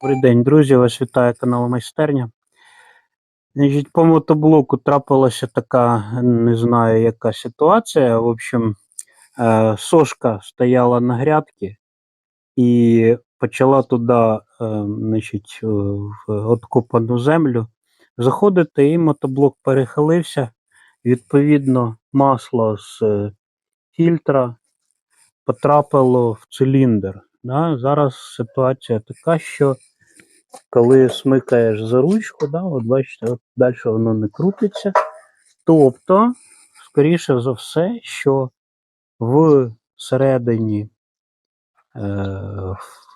Добрий день, друзі. Вас вітає канал Майстерня. По мотоблоку трапилася така, не знаю, яка ситуація. В общем, е, сошка стояла на грядці і почала туди, е, значить, в откопану землю заходити, і мотоблок перехилився. Відповідно, масло з е, фільтра потрапило в циліндр. Да? Зараз ситуація така, що коли смикаєш за ручку, да, от бачите, от далі воно не крутиться. Тобто, скоріше за все, що в середині е,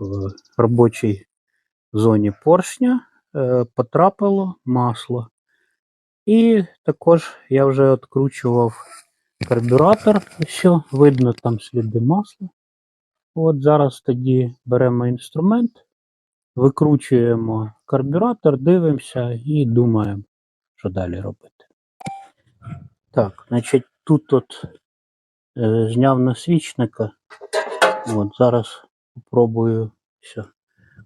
в робочій зоні поршня е, потрапило масло. І також я вже відкручував карбюратор. Все, видно там сліди масла. От зараз тоді беремо інструмент, викручуємо карбюратор, дивимося і думаємо, що далі робити. Так, значить, тут от е, зняв насвічника. От, зараз спробую все,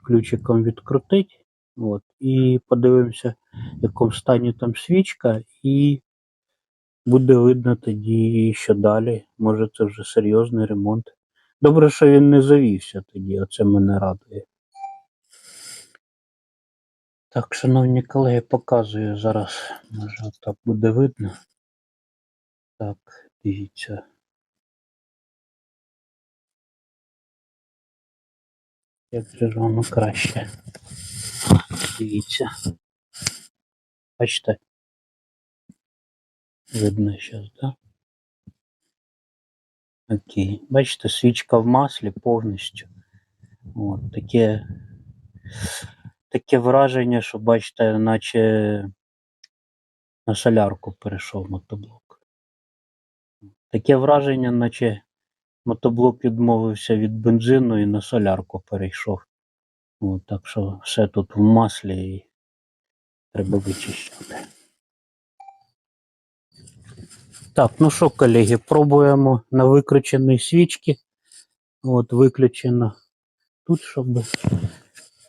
ключиком відкрутити. От, і подивимося, в якому стані там свічка, і буде видно тоді, що далі. Може це вже серйозний ремонт. Добре, що він не завівся тоді, оце мене радує. Так, шановні колеги, показую зараз. Може так буде видно. Так, дивіться. Як же краще. Дивіться. Бачите? Видно зараз, так? Да? Окей. Бачите, свічка в маслі повністю. От таке, таке враження, що бачите, наче на солярку перейшов мотоблок. Таке враження, наче мотоблок відмовився від бензину і на солярку перейшов. От, так що все тут в маслі і треба вичищати. Так, ну що, колеги, пробуємо на викрученій свічці. От, виключено тут, щоб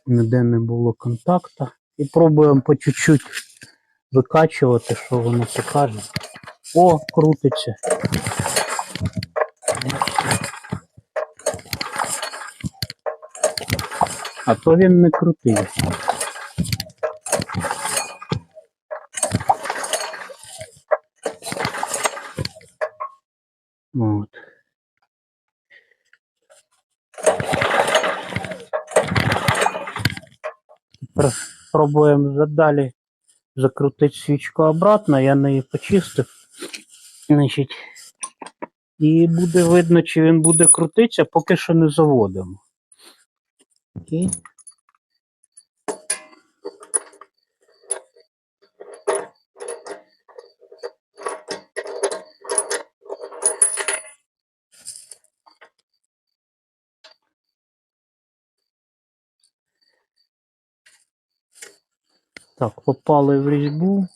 ніде не було контакту. І пробуємо по чуть-чуть викачувати, що воно покаже. О, крутиться. А то він не крутився. От. Тепер Пробуємо задалі закрутити свічку обратно, я не її почистив. Значить, і буде видно, чи він буде крутитися, поки що не заводимо. Окей. Так, попали в різьбу.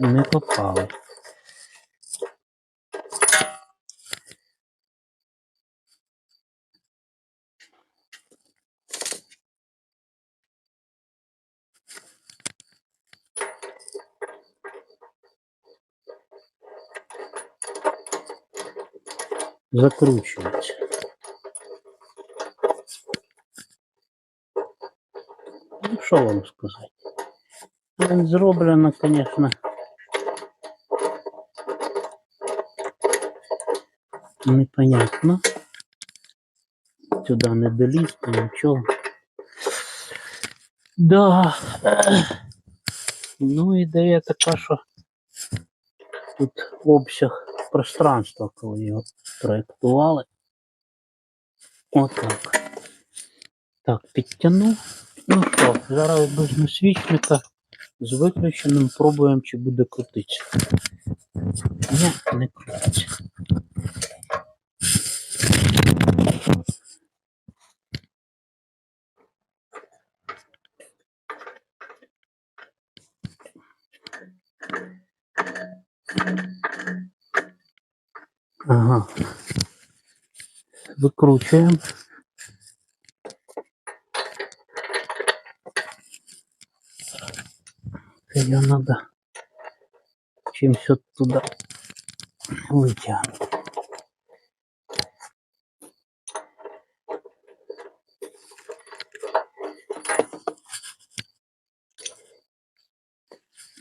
Не попали. Закручується. Ну, що вам сказати? Він зроблено, звісно. Непонятно. Сюди не долізти, нічого. Да. ех. Ну, ідея така, що тут обсяг пространства, коли його проєктували. Отак. Так, підтягнув. Ну що, зараз без насвічника з виключеним пробуємо, чи буде крутитися. Ні, не крутиться. Ага. Викручуємо. Це його надо чимось оттуда витягнути.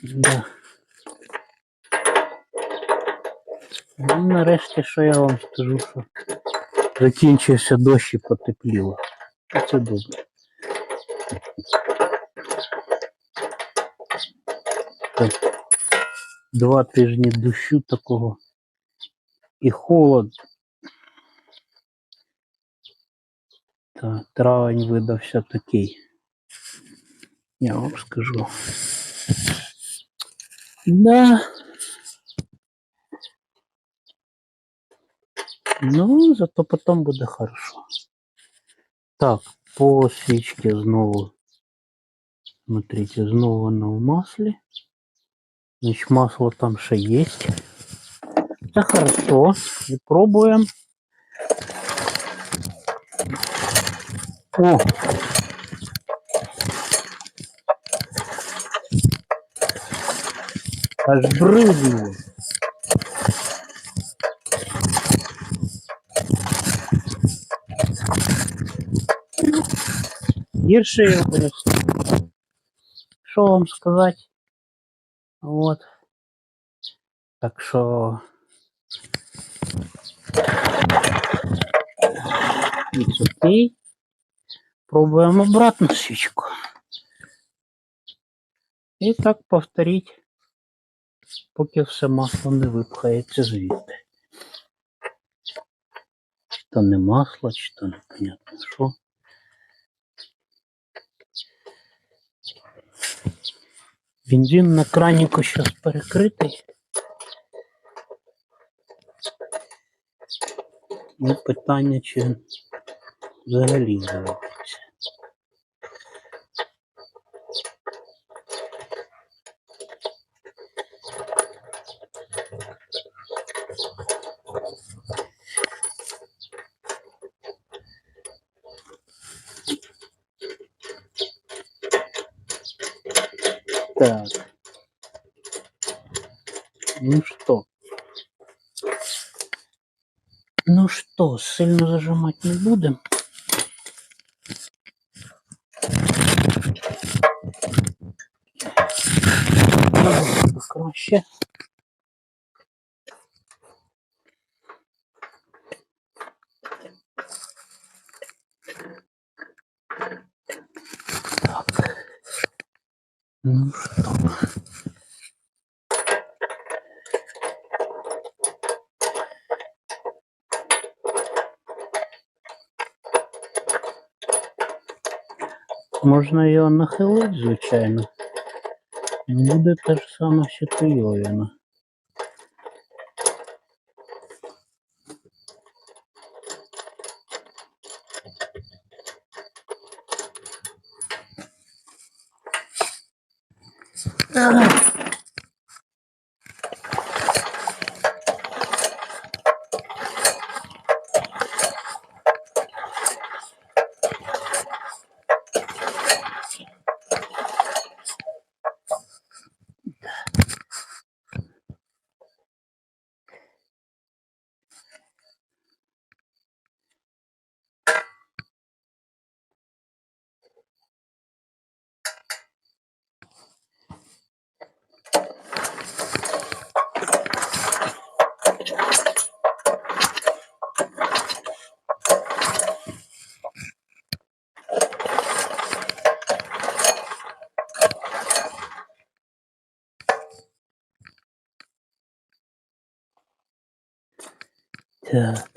Да. Ну, нарешті, що я вам скажу, що закінчився дощ і потепліло. Це добре. Так. Два тижні дощу такого і холод. Так, травень видався такий. Я вам скажу. Да. Ну, зато потом буде хорошо. Так, по свічці знову. Смотрите, знову воно в маслі. Значить, масло там ще є. Це хорошо. І пробуємо. О! Аж брызнуло. Гірше. Що вам сказати? Вот. Так що. Окей. Пробуємо обратну свічку. І так повторіть, поки все масло не випхається звідти. То не масло, чи то непонятно що. Бензин на краніку зараз перекритий. Ну, питання, чи взагалі Так. Ну что? Ну что, сильно зажимать не будем. Ну, Краще. Так. Ну что? Можна його нахилити, звичайно. Буде те ж саме, що туйовіна. Ugh. Так.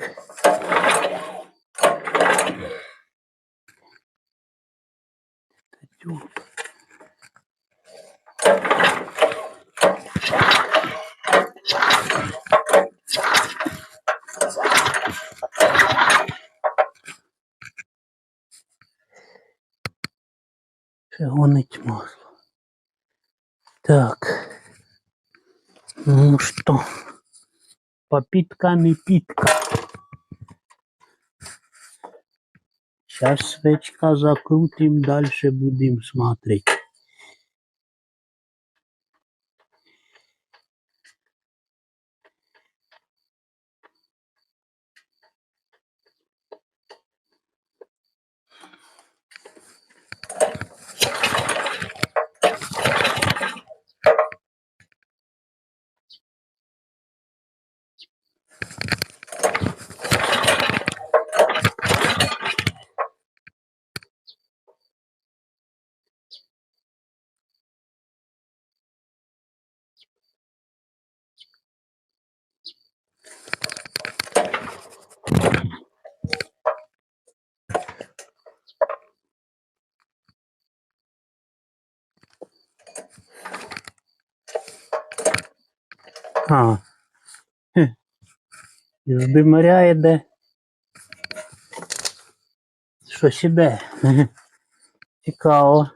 Ще гонить масло. Так. Ну что, попитка не питка. Сейчас свечка закрутим, дальше будем смотреть. А. Із димаря йде. Щось іде. Хе. Цікаво.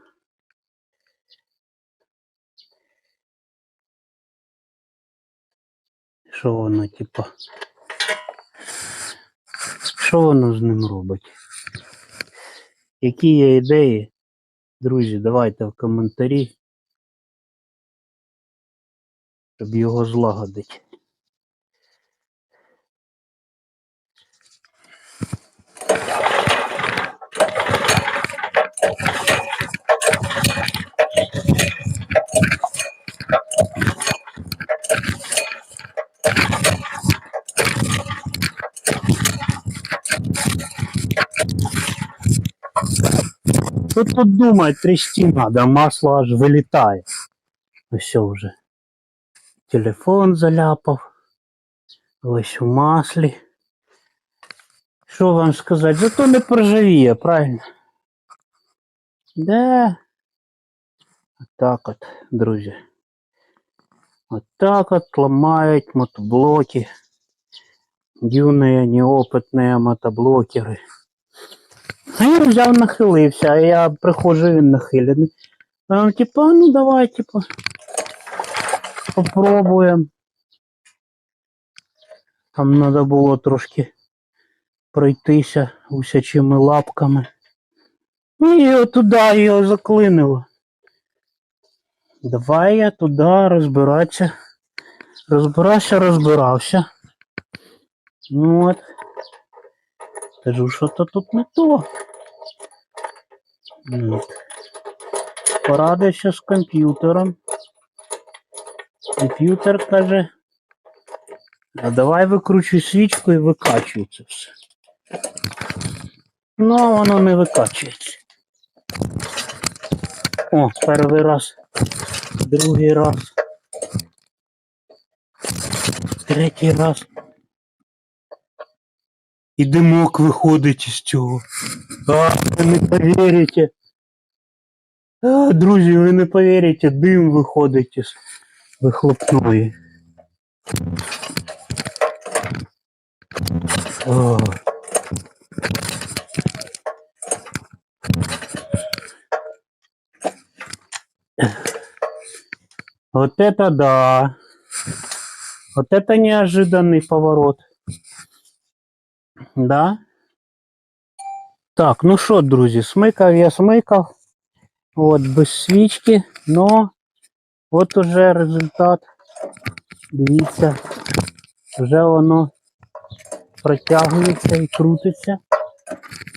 Що воно, типа? Що воно з ним робить? Які є ідеї? Друзі, давайте в коментарі. Щоб його злагодити. Що тут думать, трясти надо, масло аж вилітає. Все вже Телефон заляпав. Ось у маслі. Що вам сказати? Зато не проживіє, правильно? Да. Так от, друзі. Вот так от ломают мотоблоки. Юные, неопытные мотоблокеры. А я взяв нахилився, а я приходжу він нахилений. А він типа, ну давай, типа, попробуємо. Там треба було трошки пройтися усячими лапками. Ну і туди його заклинило. Давай я туди розбиратися. Розбирався, розбирався. Ну от. Кажу, що то тут не то. От. Порадився з комп'ютером. Комп'ютер каже. А давай викручуй свічку і викачуй це все. Ну, воно не викачується. О, перший раз, другий раз, третій раз. І димок виходить із цього. А, ви не повірите. А, друзі, ви не повірите, дим виходить із вихлопної. О. Вот это да. Вот это неожиданный поворот. Да? Так, ну що, друзі, смикав я смикав. От, без свічки, но от уже результат. Дивіться, вже воно протягується і крутиться.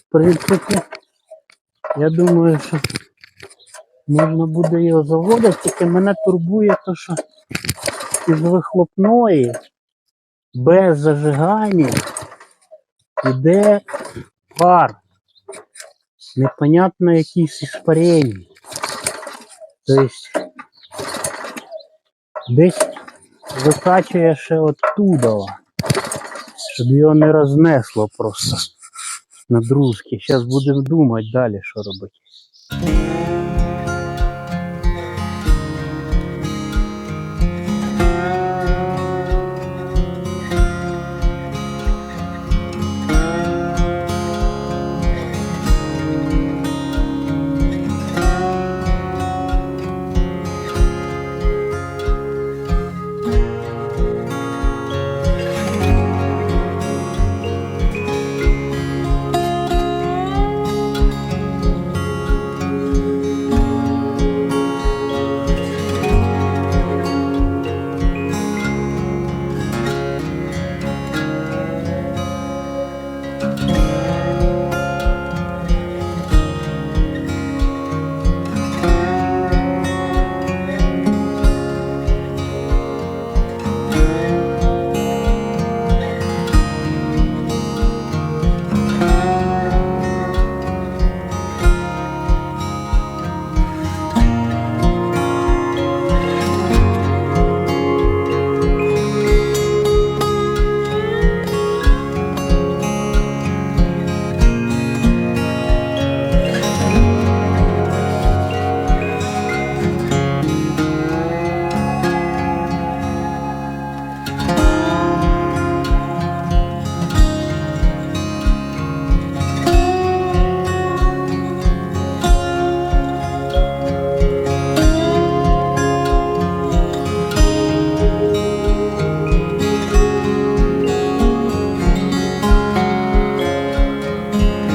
В принципі, я думаю, що можна буде його заводити, тільки мене турбує то, що із вихлопної без зажигання іде пар. Непонятно якісь іспарення. Тобто десь викачує ще оттуда, щоб його не рознесло просто на друзки. Зараз будемо думати далі, що робити.